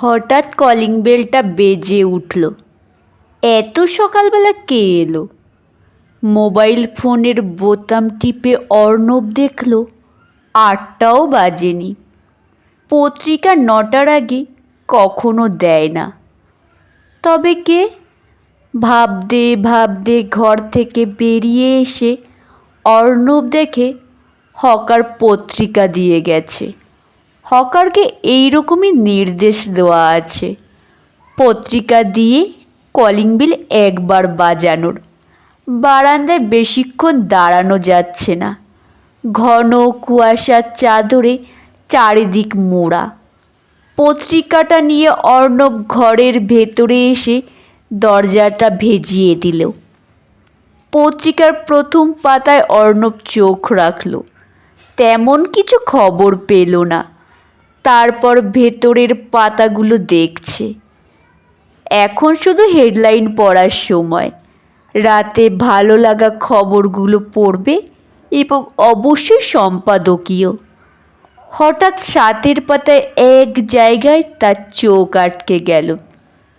হঠাৎ কলিং বেলটা বেজে উঠল। এত সকালবেলা কে এলো? মোবাইল ফোনের বোতাম টিপে অর্ণব দেখল, আটটাও বাজেনি। পত্রিকা নটার আগে কখনো দেয় না। তবে কে? ভাবতে ভাবতে ঘর থেকে বেরিয়ে এসে অর্ণব দেখে হকার পত্রিকা দিয়ে গেছে। হকারকে এই রকমই নির্দেশ দেওয়া আছে। পত্রিকা দিয়ে কলিং বিল একবার বাজানোর। বারান্দায় বেশিক্ষণ দাঁড়ানো যাচ্ছে না। ঘন কুয়াশার চাদরে চারিদিক মোড়া। পত্রিকাটা নিয়ে অর্ণব ঘরের ভেতরে এসে দরজাটা ভেজিয়ে দিল। পত্রিকার প্রথম পাতায় অর্ণব চোখ রাখল। তেমন কিছু খবর পেল না। তারপর ভেতরের পাতাগুলো দেখছে। এখন শুধু হেডলাইন পড়ার সময়। রাতে ভালো লাগা খবরগুলো পড়বে এবং অবশ্যই সম্পাদকীয়। হঠাৎ সাতের পাতায় এক জায়গায় তার চোখ আটকে গেল।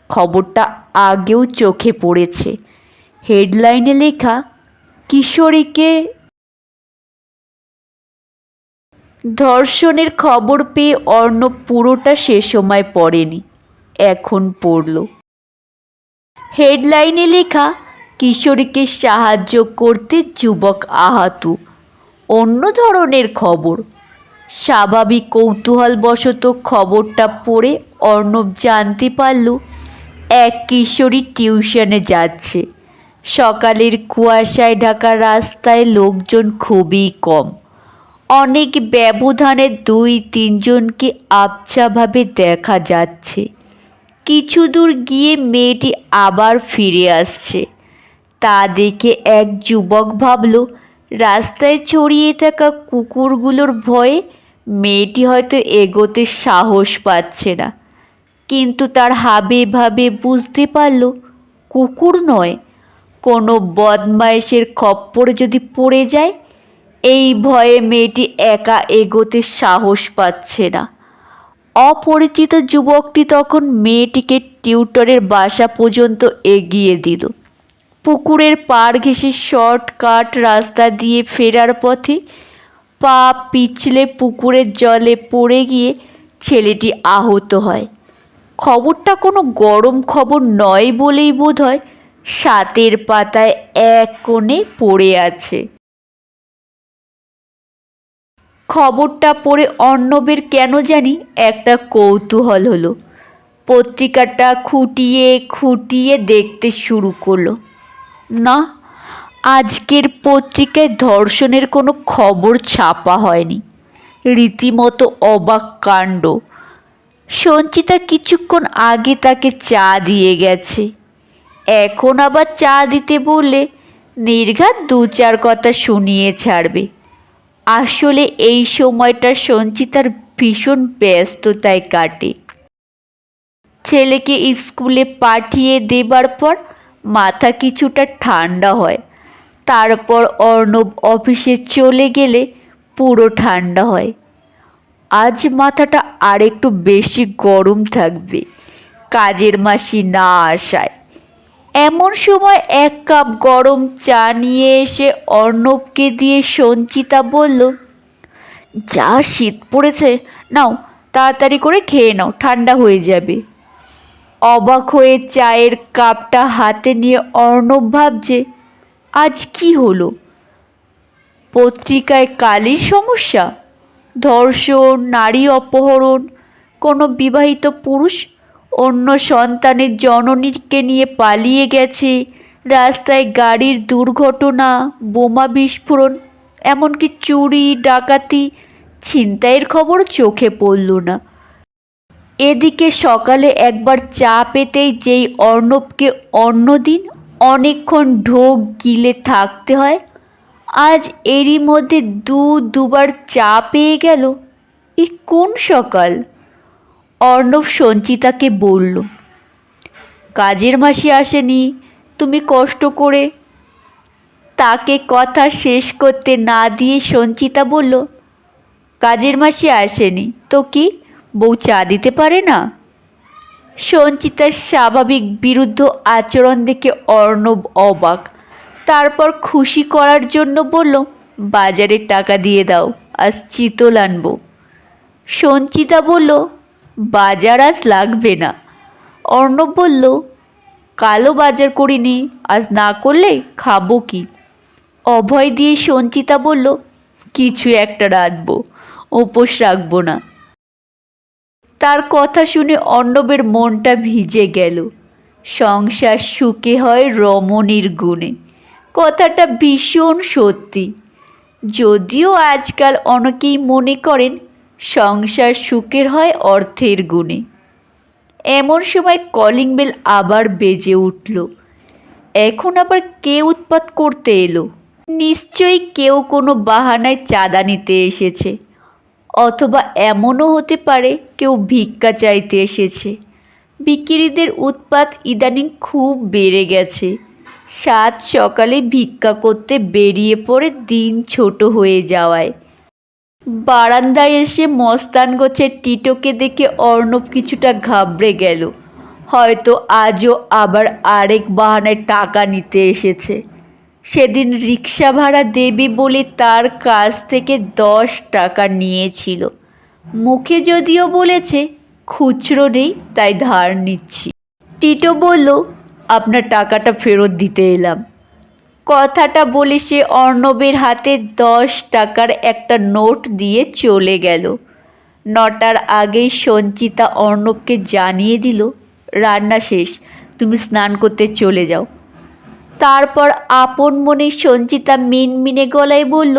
খবরটা আগেও চোখে পড়েছে। হেডলাইনে লেখা, কিশোরীকে ধর্ষণের খবর পেয়ে অর্ণব পুরোটা সে সময় পড়েনি, এখন পড়ল। হেডলাইনে লেখা, কিশোরীকে সাহায্য করতে যুবক আহত। অন্য ধরনের খবর, স্বাভাবিক কৌতূহলবশত খবরটা পড়ে অর্ণব জানতে পারল, এক কিশোরী টিউশনে যাচ্ছে। সকালের কুয়াশায় ঢাকা রাস্তায় লোকজন খুবই কম। অনেক ব্যবধানে দুই তিনজনকে আবছাভাবে দেখা যাচ্ছে। কিছু দূর গিয়ে মেয়েটি আবার ফিরে আসছে। তা দেখে এক যুবক ভাবল, রাস্তায় ছড়িয়ে থাকা কুকুরগুলোর ভয়ে মেয়েটি হয়তো এগোতে সাহস পাচ্ছে না। কিন্তু তার হাবে ভাবে বুঝতে পারল, কুকুর নয়। কোনো বদমাইশের খপ্পরে যদি পড়ে যায় এই ভয়ে মেয়েটি একা এগোতে সাহস পাচ্ছে না। অপরিচিত যুবকটি তখন মেয়েটিকে টিউটরের বাসা পর্যন্ত এগিয়ে দিল। পুকুরের পাড় ঘেঁষে শর্টকাট রাস্তা দিয়ে ফেরার পথে পা পিছলে পুকুরের জলে পড়ে গিয়ে ছেলেটি আহত হয়। খবরটা কোনো গরম খবর নয় বলেই বোধ হয় সাতের পাতায় এক কোণে পড়ে আছে। খবরটা পড়ে অর্ণবের কেন জানি একটা কৌতূহল হলো। পত্রিকাটা খুঁটিয়ে খুঁটিয়ে দেখতে শুরু করল। না, আজকের পত্রিকায় ধর্ষণের কোনো খবর ছাপা হয়নি। রীতিমতো অবাক কাণ্ড। সঞ্চিতা কিছুক্ষণ আগে তাকে চা দিয়ে গেছে। এখন আবার চা দিতে বললে নির্ঘাত দু চার কথা শুনিয়ে ছাড়বে। আসলে এই সময়টা সঞ্চিতার ভীষণ ব্যস্ততায় কাটে। ছেলেকে স্কুলে পাঠিয়ে দেবার পর মাথা কিছুটা ঠান্ডা হয়। তারপর অর্ণব অফিসে চলে গেলে পুরো ঠান্ডা হয়। আজ মাথাটা আরেকটু বেশি গরম থাকবে। কাজের মাসি না আসায়। এমন সময় এক কাপ গরম চা নিয়ে এসে অর্ণবকে দিয়ে সঞ্চিতা বলল, যা শীত পড়েছে, নাও তাড়াতাড়ি করে খেয়ে নাও, ঠান্ডা হয়ে যাবে। অবাক হয়ে চায়ের কাপটা হাতে নিয়ে অর্ণব ভাবছে, আজ কি হলো? পত্রিকায় কালির সমস্যা? ধর্ষণ, নারী অপহরণ, কোনো বিবাহিত পুরুষ অন্য সন্তানের জননীকে নিয়ে পালিয়ে গেছে। রাস্তায় গাড়ির দুর্ঘটনা, বোমা বিস্ফোরণ, এমনকি চুরি, ডাকাতি ছিনতাইয়ের খবর চোখে পড়ল না। এদিকে সকালে একবার চা পেতেই যেই অর্ণবকে অন্যদিন অনেকক্ষণ ঢোক গিলে থাকতে হয়, আজ এরই মধ্যে দু দুবার চা পেয়ে গেল। এ কোন সকাল? অর্ণব সঞ্চিতাকে বলল, কাজের মাসি আসেনি, তুমি কষ্ট করে তাকে কথা শেষ করতে না দিয়ে সঞ্চিতা বলল, কাজের মাসি আসেনি, তো কি বউ চা দিতে পারে না? সঞ্চিতার স্বাভাবিক বিরুদ্ধ আচরণ দেখে অর্ণব অবাক, তারপর খুশি করার জন্য বলল বাজারে টাকা দিয়ে দাও, আজ চিতল আনব। সঞ্চিতা বলল বাজার আজ লাগবে না। অর্ণব বলল, কালো বাজার করিনি, আজ না করলে খাব কি? অভয় দিয়ে সঞ্চিতা বলল, কিছু একটা রাখব উপোস রাখব না। তার কথা শুনে অর্ণবের মনটা ভিজে গেল। সংসার সুখে হয় রমণীর গুণে। কথাটা ভীষণ সত্যি। যদিও আজকাল অনেকেই মনে করেন সংসার সুখের হয় অর্থের গুণে। এমন সময় কলিং বেল আবার বেজে উঠল। এখন আবার কে উৎপাত করতে এলো? নিশ্চয়ই কেউ কোনো বাহানায় চাঁদা নিতে এসেছে। অথবা এমনও হতে পারে কেউ ভিক্ষা চাইতে এসেছে। বিক্রিদের উৎপাত ইদানিং খুব বেড়ে গেছে। সাত সকালে ভিক্ষা করতে বেরিয়ে পড়ে দিন ছোট হয়ে যাওয়ায়। বারান্দায় এসে মস্তান গোছের টিটোকে দেখে অর্ণব কিছুটা ঘাবড়ে গেল। হয়তো আজও আবার আরেক বাহানায় টাকা নিতে এসেছে। সেদিন রিক্সা ভাড়া দেবে বলে তার কাছ থেকে দশ টাকা নিয়েছিল। মুখে যদিও বলেছে, খুচরো নেই, তাই ধার নিচ্ছি। টিটো বলল, আপনার টাকাটা ফেরত দিতে এলাম। কথাটা বলে সে অর্ণবের হাতে দশ টাকার একটা নোট দিয়ে চলে গেল। নটার আগেই সঞ্চিতা অর্ণবকে জানিয়ে দিল, রান্না শেষ, তুমি স্নান করতে চলে যাও। তারপর আপন মনে সঞ্চিতা মিনমিনে গলায় বলল,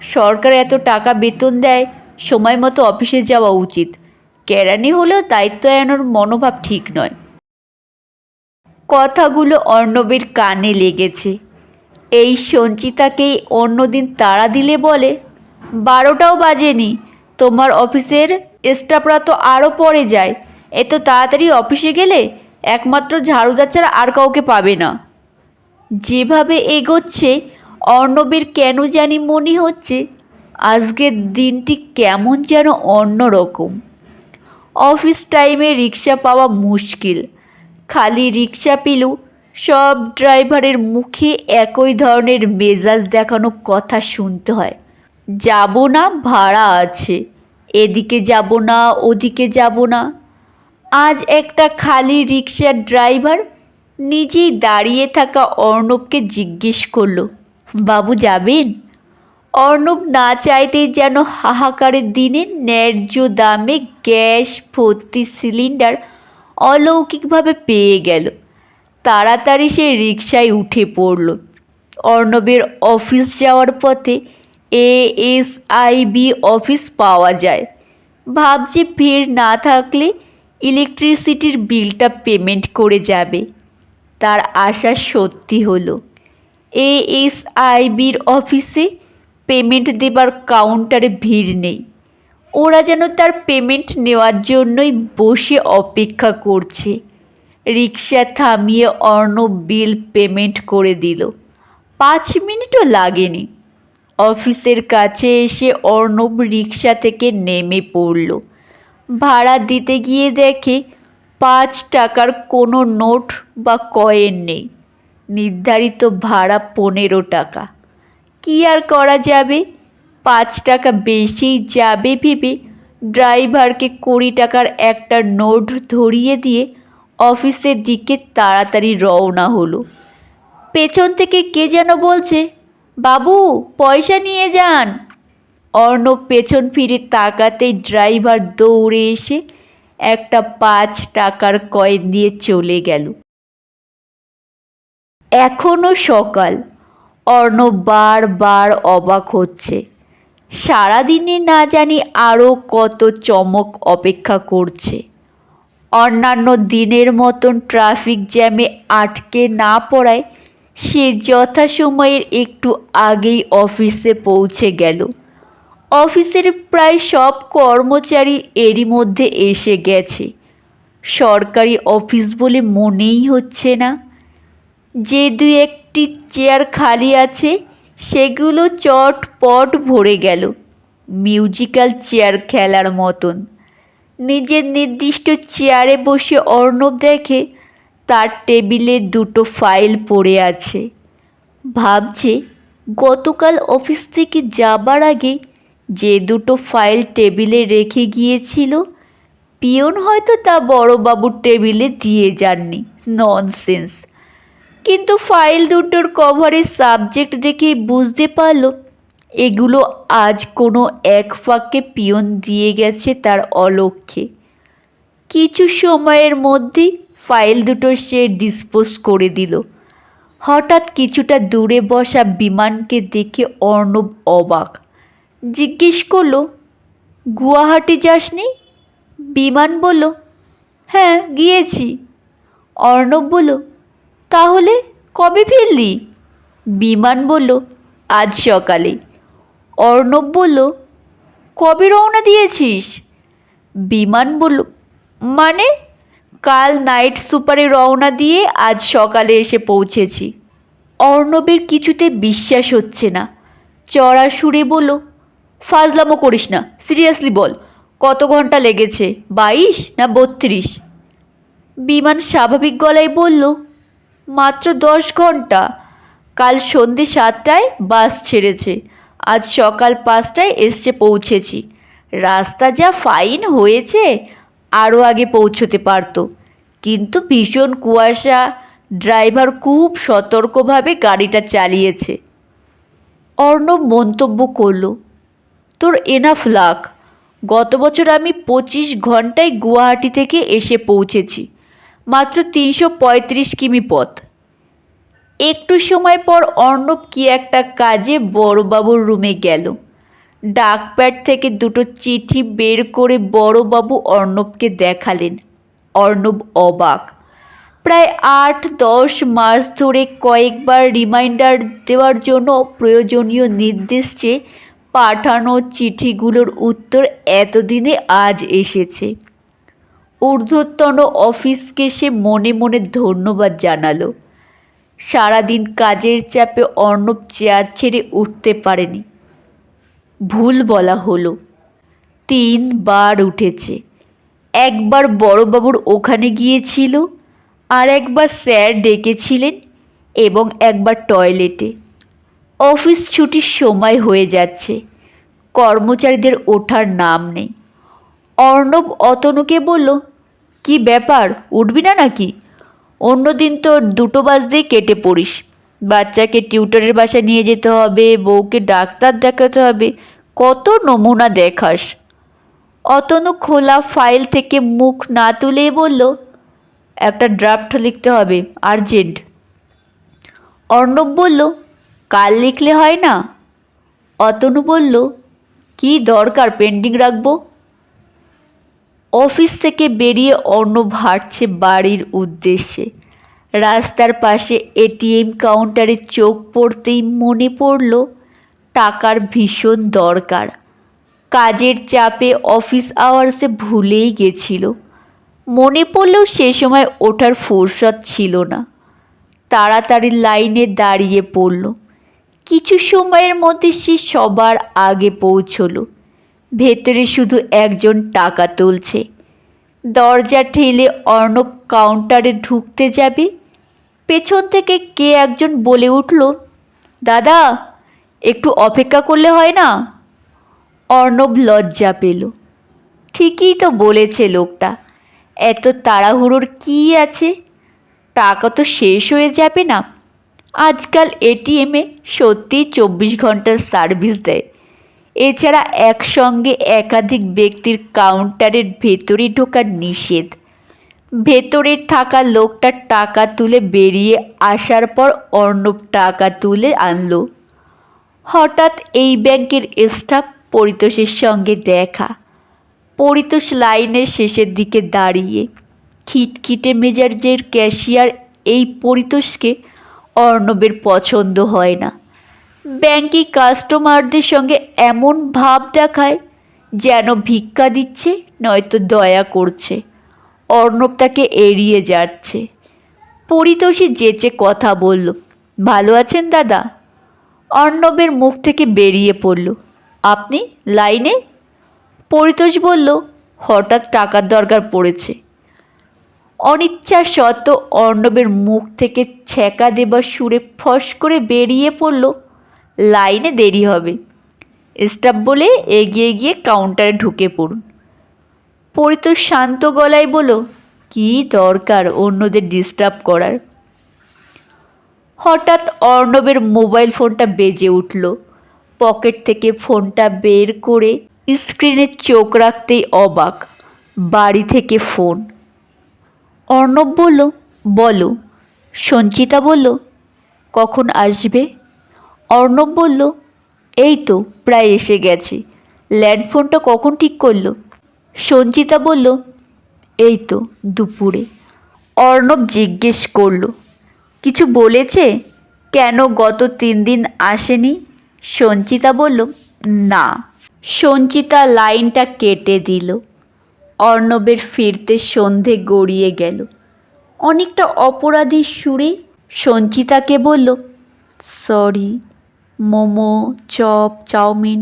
সরকার এত টাকা বেতন দেয়, সময় মতো অফিসে যাওয়া উচিত। কেরানি হলেও দায়িত্ব এড়ানোর মনোভাব ঠিক নয়। কথাগুলো অর্ণবের কানে লেগেছে। এই সঞ্চিতাকেই অন্যদিন তাড়া দিলে বলে, বারোটাও বাজেনি, তোমার অফিসের স্টাফরা তো আরও পরে যায়, এত তাড়াতাড়ি অফিসে গেলে একমাত্র ঝাড়ুদার ছাড়া আর কাউকে পাবে না। যেভাবে এগোচ্ছে, অর্ণবের কেন জানি মনে হচ্ছে, আজকের দিনটি কেমন যেন অন্যরকম। অফিস টাইমে রিক্সা পাওয়া মুশকিল, খালি রিক্সা পেলেও সব ড্রাইভারের মুখে একই ধরনের মেজাজ দেখানো কথা শুনতে হয়। যাব না, ভাড়া আছে। এদিকে যাব না, ওদিকে যাব না। আজ একটা খালি রিক্সার ড্রাইভার নিজেই দাঁড়িয়ে থাকা অর্ণবকে জিজ্ঞেস করল, বাবু যাবেন? অর্ণব না চাইতেই যেন হাহাকারের দিনে ন্যায্য দামে গ্যাস, ভর্তি সিলিন্ডার অলৌকিকভাবে পেয়ে গেল। তাড়াতাড়ি সে রিকশায় উঠে পড়ল। অর্ণবের অফিস যাওয়ার পথে এএসআইবি অফিস পাওয়া যায়। ভাবছে ভিড় না থাকলে ইলেকট্রিসিটির বিলটা পেমেন্ট করে যাবে। তার আশা সত্যি হলো। এএসআইবির অফিসে পেমেন্ট দেবার কাউন্টারে ভিড় নেই। ওরা যেন তার পেমেন্ট নেওয়ার জন্যই বসে অপেক্ষা করছে। রিক্সা থামিয়ে অর্ণব বিল পেমেন্ট করে দিল। পাঁচ মিনিটও লাগেনি। অফিসের কাছে এসে অর্ণব রিক্সা থেকে নেমে পড়ল। ভাড়া দিতে গিয়ে দেখে পাঁচ টাকার কোনো নোট বা কয়েন নেই। নির্ধারিত ভাড়া পনেরো টাকা। কি আর করা যাবে? পাঁচ টাকা বেশিই যাবে ভেবে ড্রাইভারকে কুড়ি টাকার একটা নোট ধরিয়ে দিয়ে অফিসের দিকে তাড়াতাড়ি রওনা হলো। পেছন থেকে কে যেন বলছে, বাবু, পয়সা নিয়ে যান। অর্ণব পেছন ফিরে তাকাতেই ড্রাইভার দৌড়ে এসে একটা পাঁচ টাকার কয়েন দিয়ে চলে গেল। এখনও সকাল। অর্ণব বারবার অবাক হচ্ছে। সারাদিনে না জানি আরও কত চমক অপেক্ষা করছে। অন্যান্য দিনের মতন ট্রাফিক জ্যামে আটকে না পড়ায় সে যথাসময়ের একটু আগেই অফিসে পৌঁছে গেল। অফিসের প্রায় সব কর্মচারী এরই মধ্যে এসে গেছে। সরকারি অফিস বলে মনেই হচ্ছে না। যে দু একটি চেয়ার খালি আছে, সেগুলো চটপট ভরে গেল। মিউজিক্যাল চেয়ার খেলার মতন। নিজের নির্দিষ্ট চেয়ারে বসে অর্ণব দেখে তার টেবিলে দুটো ফাইল পড়ে আছে। ভাবছে গতকাল অফিস থেকে যাবার আগে যে দুটো ফাইল টেবিলে রেখে গিয়েছিল, পিয়ন হয়তো তা বড়বাবুর টেবিলে দিয়ে যাননি। ননসেন্স কিন্তু ফাইল দুটোর কভারের সাবজেক্ট দেখেই বুঝতে পারল এগুলো আজ কোনো এক ফাঁকে পিয়ন দিয়ে গেছে তার অলক্ষ্যে। কিছু সময়ের মধ্যেই ফাইল দুটো সে ডিসপোজ করে দিল। হঠাৎ কিছুটা দূরে বসা বিমানকে দেখে অর্ণব অবাক। জিজ্ঞেস করল, গুয়াহাটি যাসনি? বিমান বলল হ্যাঁ গিয়েছি। অর্ণব বলল, তাহলে কবে ফিরলি? বিমান বলল, আজ সকালে। অর্ণব বলল, কবে রওনা দিয়েছিস? বিমান বলল মানে? কাল নাইট সুপারে রওনা দিয়ে আজ সকালে এসে পৌঁছেছি। অর্ণবের কিছুতে বিশ্বাস হচ্ছে না। চড়া সুরে বলল, ফাজলামো করিস না, সিরিয়াসলি বল, কত ঘণ্টা লেগেছে, বাইশ না বত্রিশ? বিমান স্বাভাবিক গলায় বলল, মাত্র দশ ঘণ্টা, কাল সন্ধে সাতটায় বাস ছেড়েছে আজ সকাল পাঁচটায় এসে পৌঁছেছি। রাস্তা যা ফাইন হয়েছে আরও আগে পৌঁছতে পারতো। কিন্তু ভীষণ কুয়াশা ড্রাইভার খুব সতর্কভাবে গাড়িটা চালিয়েছে। অর্ণব মন্তব্য করল, তোর এনাফ লাক গত বছর আমি পঁচিশ ঘন্টায় গুয়াহাটি থেকে এসে পৌঁছেছি। মাত্র তিনশো পঁয়ত্রিশ কিমি পথ। একটু সময় পর অর্ণব কি একটা কাজে বড়বাবুর রুমে গেল। ডাকপ্যাড থেকে দুটো চিঠি বের করে বড়বাবু অর্ণবকে দেখালেন। অর্ণব অবাক। প্রায় আট, দশ মাস ধরে কয়েকবার রিমাইন্ডার দেওয়ার জন্য প্রয়োজনীয় নির্দেশ চেয়ে পাঠানো চিঠিগুলোর উত্তর এতদিনে আজ এসেছে। ঊর্ধ্বতন অফিসকে সে মনে মনে ধন্যবাদ জানালো। সারাদিন কাজের চাপে অর্ণব চেয়ার ছেড়ে উঠতে পারেনি। ভুল বলা হলো। তিনবার উঠেছে। একবার বড়বাবুর ওখানে গিয়েছিল, আর একবার স্যার ডেকেছিলেন এবং একবার টয়লেটে। অফিস ছুটির সময় হয়ে যাচ্ছে। কর্মচারীদের ওঠার নাম নেই। অর্ণব অতনুকে বলল, কি ব্যাপার, উঠবি না নাকি? অন্যদিন তো দুটো বাজতেই কেটে পড়িস। বাচ্চাকে টিউটরের বাসায় নিয়ে যেতে হবে, বউকে ডাক্তার দেখাতে হবে। কত নমুনা দেখাস। অতনু খোলা ফাইল থেকে মুখ না তুলেই বলল, একটা ড্রাফট লিখতে হবে, আর্জেন্ট। অর্ণব বলল, কাল লিখলে হয় না? অতনু বলল, কি দরকার, পেন্ডিং রাখব? অফিস থেকে বেরিয়ে অর্ণব হাঁটছে বাড়ির উদ্দেশ্যে। রাস্তার পাশে এটিএম কাউন্টারে চোখ পড়তেই মনে পড়ল, টাকার ভীষণ দরকার। কাজের চাপে অফিস আওয়ার্সে ভুলেই গেছিল। মনে পড়লেও সে সময় ওঠার ফুরসত ছিল না। তাড়াতাড়ি লাইনে দাঁড়িয়ে পড়ল। কিছু সময়ের মধ্যে সে সবার আগে পৌঁছলো। ভেতরে শুধু একজন টাকা তুলছে। দরজা ঠেলে অর্ণব কাউন্টারে ঢুকতে যাবে। পেছন থেকে কে একজন বলে উঠল, দাদা, একটু অপেক্ষা করলে হয় না? অর্ণব লজ্জা পেল। ঠিকই তো বলেছে লোকটা। এত তাড়াহুড়োর কী আছে? টাকা তো শেষ হয়ে যাবে না। আজকাল এটিএমে সত্যিই চব্বিশ ঘণ্টার সার্ভিস দেয়। এছাড়া একসঙ্গে একাধিক ব্যক্তির কাউন্টারের ভেতরে ঢোকা নিষেধ। ভেতরে থাকা লোকটা টাকা তুলে বেরিয়ে আসার পর অর্ণব টাকা তুলে আনলো। হঠাৎ এই ব্যাংকের স্টাফ পরিতোষের সঙ্গে দেখা। পরিতোষ লাইনের শেষের দিকে দাঁড়িয়ে খিটখিটে মেজাজের ক্যাশিয়ার এই পরিতোষকে অর্ণবের পছন্দ হয় না। ব্যাংকে কাস্টমারদের সঙ্গে এমন ভাব দেখায় যেন ভিক্ষা দিচ্ছে, নয়তো দয়া করছে। অর্ণব তাকে এড়িয়ে যাচ্ছে। পরিতোষী যেচে কথা বলল, ভালো আছেন দাদা? অর্ণবের মুখ থেকে বেরিয়ে পড়ল, আপনি লাইনে? পরিতোষ বলল, হঠাৎ টাকার দরকার পড়েছে। অনিচ্ছা সত্ত্বেও অর্ণবের মুখ থেকে ছ্যাঁকা দেবার সুরে ফস করে বেরিয়ে পড়ল লাইনে দেরি হবে। স্টাফ বলে এগিয়ে গিয়ে কাউন্টারে ঢুকে পড়ুন। পরিত শান্ত গলায় বলো কী দরকার অন্যদের ডিস্টার্ব করার? হঠাৎ অর্ণবের মোবাইল ফোনটা বেজে উঠল। পকেট থেকে ফোনটা বের করে স্ক্রিনে চোখ রাখতেই অবাক। বাড়ি থেকে ফোন অর্ণব বলল, বলো। সঞ্চিতা বলল, কখন আসবে? অর্ণব বলল, এই তো, প্রায় এসে গেছে। ল্যান্ডফোনটা কখন ঠিক করল? সঞ্চিতা বলল, এই তো, দুপুরে। অর্ণব জিজ্ঞেস করল, কিছু বলেছে? কেন গত তিন দিন আসেনি? সঞ্চিতা বলল, না। সঞ্চিতা লাইনটা কেটে দিল। অর্ণবের ফিরতে সন্ধে গড়িয়ে গেল। অনেকটা অপরাধী সুরে সঞ্চিতাকে বলল, সরি মোমো, চপ, চাউমিন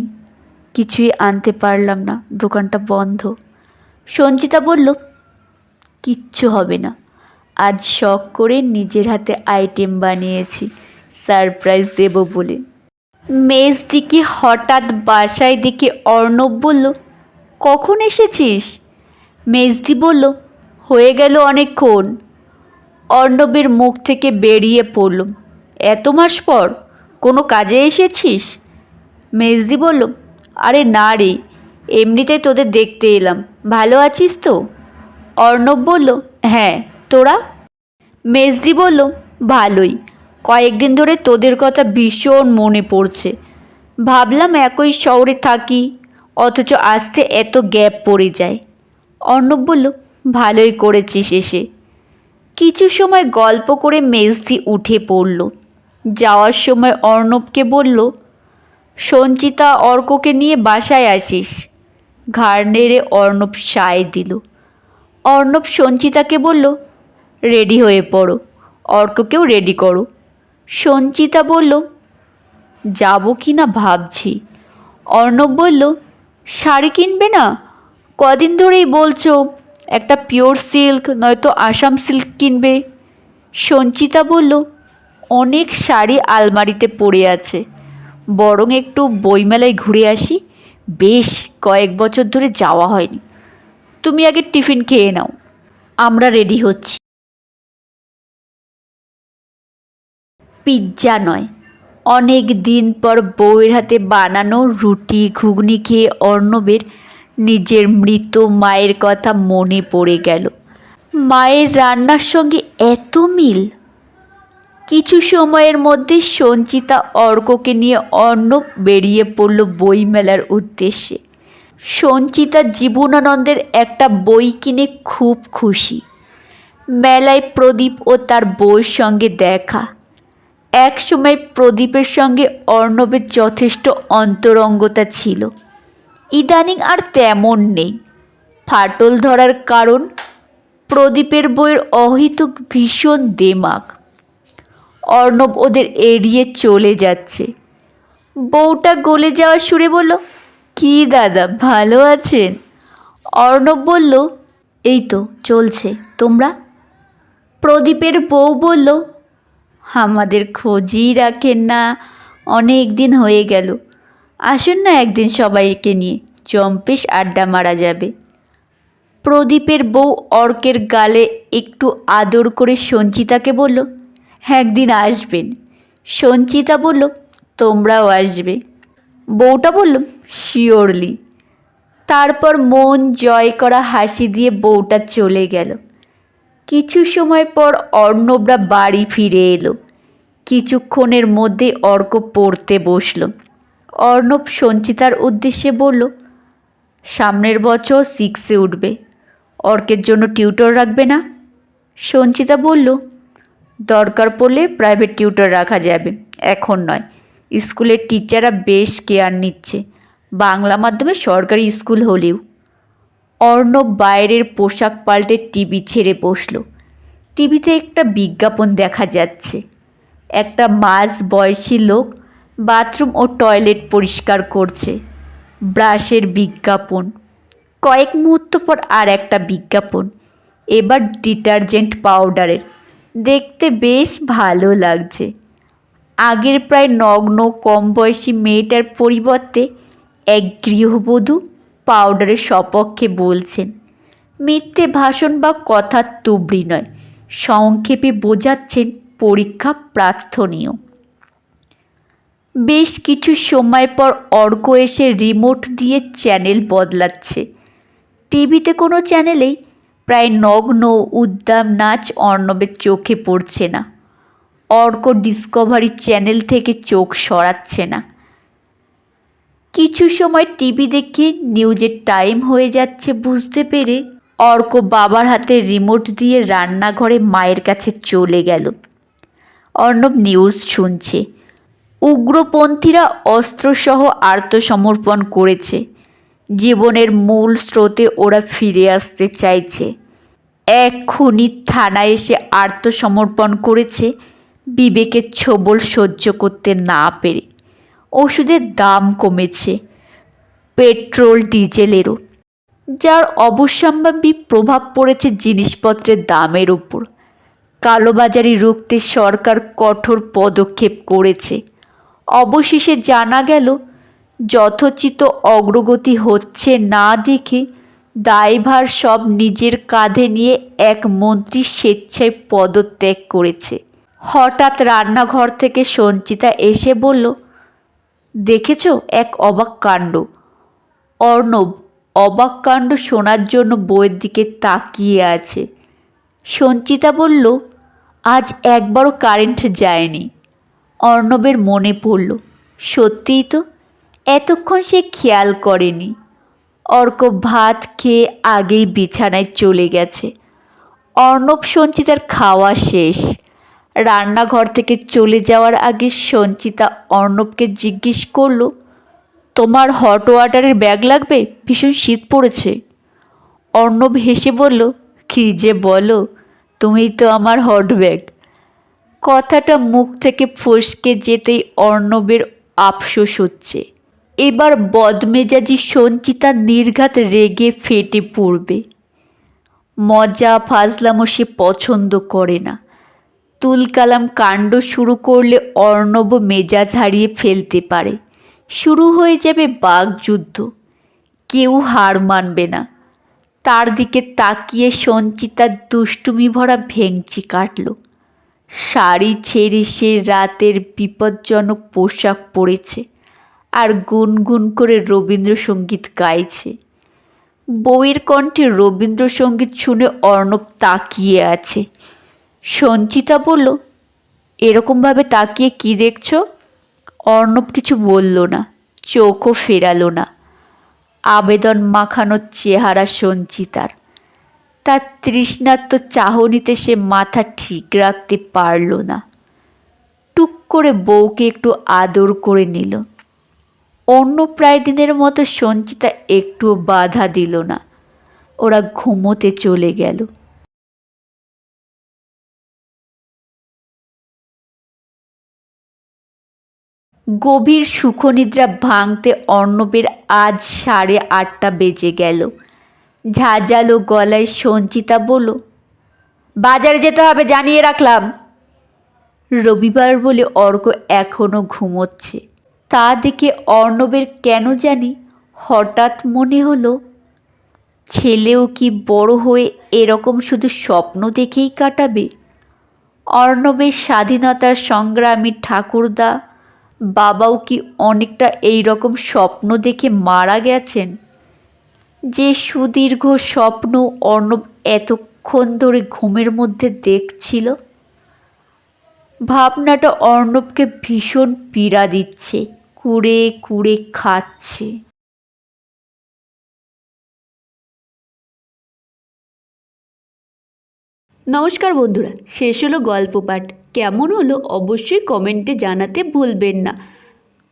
কিছুই আনতে পারলাম না। দোকানটা বন্ধ। সঞ্চিতা বলল, কিচ্ছু হবে না। আজ শখ করে নিজের হাতে আইটেম বানিয়েছি। সারপ্রাইজ দেব বলে। মেজদিকে হঠাৎ বাসায় দেখে অর্ণব বলল, কখন এসেছিস? মেজদি বলল, হয়ে গেল অনেকক্ষণ। অর্ণবের মুখ থেকে বেরিয়ে পড়ল। এত মাস পর? কোনো কাজে এসেছিস? মেজদি বলল, আরে না রে, এমনিতে তোদের দেখতে এলাম। ভালো আছিস তো? অর্ণব বলল হ্যাঁ তোরা? মেজদি বলল, ভালোই। কয়েকদিন ধরে তোদের কথা ভীষণ মনে পড়ছে। ভাবলাম একই শহরে থাকি, অথচ আসতে এত গ্যাপ পড়ে যায়। অর্ণব বলল, ভালোই করেছিস এসে। কিছু সময় গল্প করে মেজদি উঠে পড়ল। যাওয়ার সময় অর্ণবকে বলল, সঞ্চিতা অর্ককে নিয়ে বাসায় আসিস। ঘাড় নেড়ে অর্ণব সায় দিল। অর্ণব সঞ্চিতাকে বলল, রেডি হয়ে পড়ো, অর্ককেও রেডি করো। সঞ্চিতা বলল, যাব কি না ভাবছি। অর্ণব বলল, শাড়ি কিনবে না? কদিন ধরেই বলছো, একটা পিওর সিল্ক, নয়তো আসাম সিল্ক কিনবে? সঞ্চিতা বলল অনেক শাড়ি আলমারিতে পড়ে আছে। বরং একটু বইমেলায় ঘুরে আসি। বেশ কয়েক বছর ধরে যাওয়া হয়নি। তুমি আগে টিফিন খেয়ে নাও। আমরা রেডি হচ্ছি। পিৎজা নয়। অনেক দিন পর বউয়ের হাতে বানানো রুটি, ঘুগনি খেয়ে অর্ণবের নিজের মৃত মায়ের কথা মনে পড়ে গেল। মায়ের রান্নার সঙ্গে এত মিল! কিছু সময়ের মধ্যে সঞ্চিতা অর্ককে নিয়ে অর্ণব বেরিয়ে পড়ল বইমেলার উদ্দেশ্যে। সঞ্চিতা জীবনানন্দের একটা বই কিনে খুব খুশি। মেলায় প্রদীপ ও তার বউয়ের সঙ্গে দেখা। এক সময় প্রদীপের সঙ্গে অর্ণবের যথেষ্ট অন্তরঙ্গতা ছিল। ইদানিং আর তেমন নেই। ফাটল ধরার কারণ প্রদীপের বইয়ের অহিতুক ভীষণ দেমাক। অর্ণব ওদের এড়িয়ে চলে যাচ্ছে। বউটা গলে যাওয়া সুরে বলল, কি দাদা, ভালো আছেন? অর্ণব বলল, এই তো, চলছে। তোমরা? প্রদীপের বউ বলল, আমাদের খোঁজই রাখেন না। অনেক দিন হয়ে গেল। আসুন না একদিন সবাইকে নিয়ে। জম্পেশ আড্ডা মারা যাবে। প্রদীপের বউ অর্কের গালে একটু আদর করে সঞ্চিতাকে বলল একদিন আসবেন। সঞ্চিতা বলল, তোমরাও আসবে। বউটা বলল, শিওরলি। তারপর মন জয় করা হাসি দিয়ে বউটা চলে গেল। কিছু সময় পর অর্ণবরা বাড়ি ফিরে এলো। কিছুক্ষণের মধ্যে অর্ক পড়তে বসল। অর্ণব সঞ্চিতার উদ্দেশ্যে বলল, সামনের বছর সিক্সে উঠবে। অর্কের জন্য টিউটর রাখবে না? সঞ্চিতা বলল দরকার পড়লে প্রাইভেট টিউটর রাখা যাবে। এখন নয়। স্কুলের টিচাররা বেশ কেয়ার নিচ্ছে। বাংলা মাধ্যমে সরকারি স্কুল হলেও। অর্ণব বাইরের পোশাক পাল্টে টিভি ছেড়ে বসল। টিভিতে একটা বিজ্ঞাপন দেখা যাচ্ছে। একটা মাঝ বয়সী লোক বাথরুম ও টয়লেট পরিষ্কার করছে। ব্রাশের বিজ্ঞাপন। কয়েক মুহূর্ত পর আর একটা বিজ্ঞাপন। এবার ডিটারজেন্ট পাউডারের দেখতে বেশ ভালো লাগছে। আগের প্রায় নগ্ন কম বয়সী মেয়েটার পরিবর্তে এক গৃহবধূ পাউডারের সপক্ষে বলছেন, মিথ্যে ভাষণ বা কথার তুবড়ি নয়, সংক্ষেপে বোঝাচ্ছেন পরীক্ষা প্রার্থনীয়। বেশ কিছু সময় পর অর্ক এসে রিমোট দিয়ে চ্যানেল বদলাচ্ছে। টিভিতে কোনো চ্যানেলেই প্রায় নগ্ন, উদ্দাম নাচ অর্ণবের চোখে পড়ছে না। অর্ক ডিসকভারি চ্যানেল থেকে চোখ সরাচ্ছে না। কিছু সময় টিভি দেখে নিউজের টাইম হয়ে যাচ্ছে বুঝতে পেরে অর্ক বাবার হাতে রিমোট দিয়ে রান্নাঘরে মায়ের কাছে চলে গেল। অর্ণব নিউজ শুনছে। উগ্রপন্থীরা অস্ত্রসহ আত্মসমর্পণ করেছে। জীবনের মূল স্রোতে ওরা ফিরে আসতে চাইছে। এক খুনি থানায় এসে আত্মসমর্পণ করেছে। বিবেকের ছোবল সহ্য করতে না পেরে ওষুধের দাম কমেছে পেট্রোল, ডিজেলেরও, যার অবশ্যম্ভাবী প্রভাব পড়েছে জিনিসপত্রের দামের উপর। কালোবাজারি রুখতে সরকার কঠোর পদক্ষেপ করেছে। অবশেষে জানা গেল যথোচিত অগ্রগতি হচ্ছে না দেখে দায়ভার সব নিজের কাঁধে নিয়ে এক মন্ত্রী স্বেচ্ছায় পদত্যাগ করেছে। হঠাৎ রান্নাঘর থেকে সঞ্চিতা এসে বলল, দেখেছ এক অবাক কাণ্ড? অর্ণব, অবাক কাণ্ড শোনার জন্য বইয়ের দিকে তাকিয়ে আছে। সঞ্চিতা বলল, আজ একবারও কারেন্ট যায়নি। অর্ণবের মনে পড়ল, সত্যিই তো এতক্ষণ সে খেয়াল করেনি। অর্ক ভাত খেয়ে আগেই বিছানায় চলে গেছে। অর্ণব, সঞ্চিতার খাওয়া শেষ। রান্নাঘর থেকে চলে যাওয়ার আগে সঞ্চিতা অর্ণবকে জিজ্ঞেস করল, তোমার হট ওয়াটারের ব্যাগ লাগবে? ভীষণ শীত পড়েছে। অর্ণব হেসে বলল, কী যে বলো তুমি তো আমার হট ব্যাগ। কথাটা মুখ থেকে ফসকে যেতেই অর্ণবের আফসোস হচ্ছে। এবার বদমেজাজি সঞ্চিতা নির্ঘাত রেগে ফেটে পড়বে। মজা ফাজলামো সে পছন্দ করে না। তুলকালাম কাণ্ড শুরু করলে অর্ণব মেজাজ হারিয়ে ফেলতে পারে। শুরু হয়ে যাবে বাগযুদ্ধ কেউ হার মানবে না। তার দিকে তাকিয়ে সঞ্চিতার দুষ্টুমি ভরা ভেংচি কাটল। শাড়ি ছেড়ে সে রাতের বিপজ্জনক পোশাক পরেছে। আর গুনগুন করে রবীন্দ্রসঙ্গীত গাইছে। বউয়ের কণ্ঠে রবীন্দ্রসঙ্গীত শুনে অর্ণব তাকিয়ে আছে। সঞ্চিতা বলল, এরকমভাবে তাকিয়ে কি দেখছ? অর্ণব কিছু বলল না, চোখও ফেরালো না। আবেদন মাখানো চেহারা সঞ্চিতার। তার তৃষ্ণাত্ম চাহনিতে সে মাথা ঠিক রাখতে পারল না। টুক করে বউকে একটু আদর করে নিল। অন্য প্রায় দিনের মতো সঞ্চিতা একটুও বাধা দিল না। ওরা ঘুমোতে চলে গেল। গভীর সুখনিদ্রা ভাঙতে অর্ণবের আজ সাড়ে আটটা বেজে গেল। ঝাঁঝালো গলায় সঞ্চিতা বলল, বাজারে যেতে হবে, জানিয়ে রাখলাম। রবিবার বলে অর্ক এখনও ঘুমোচ্ছে। তা দেখে অর্ণবের কেন জানি হঠাৎ মনে হলো, ছেলেও কি বড় হয়ে এরকম শুধু স্বপ্ন দেখেই কাটাবে? অর্ণবের স্বাধীনতার সংগ্রামী ঠাকুরদা বাবাও কি অনেকটা এই রকম স্বপ্ন দেখে মারা গেছেন? যে সুদীর্ঘ স্বপ্ন অর্ণব এতক্ষণ ধরে ঘুমের মধ্যে দেখছিল, ভাবনাটা অর্ণবকে ভীষণ পীড়া দিচ্ছে। কুড়ে কুড়ে খাচ্ছে। নমস্কার বন্ধুরা, শেষ হলো গল্প পাঠ। কেমন হলো অবশ্যই কমেন্টে জানাতে ভুলবেন না।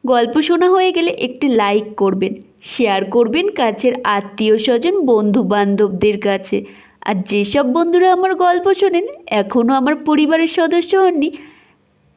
গল্প শোনা হয়ে গেলে একটি লাইক করবেন, শেয়ার করবেন কাছের আত্মীয় স্বজন বন্ধু বান্ধবদের কাছে। আর যেসব বন্ধুরা আমার গল্প শোনেন, এখনও আমার পরিবারের সদস্য হননি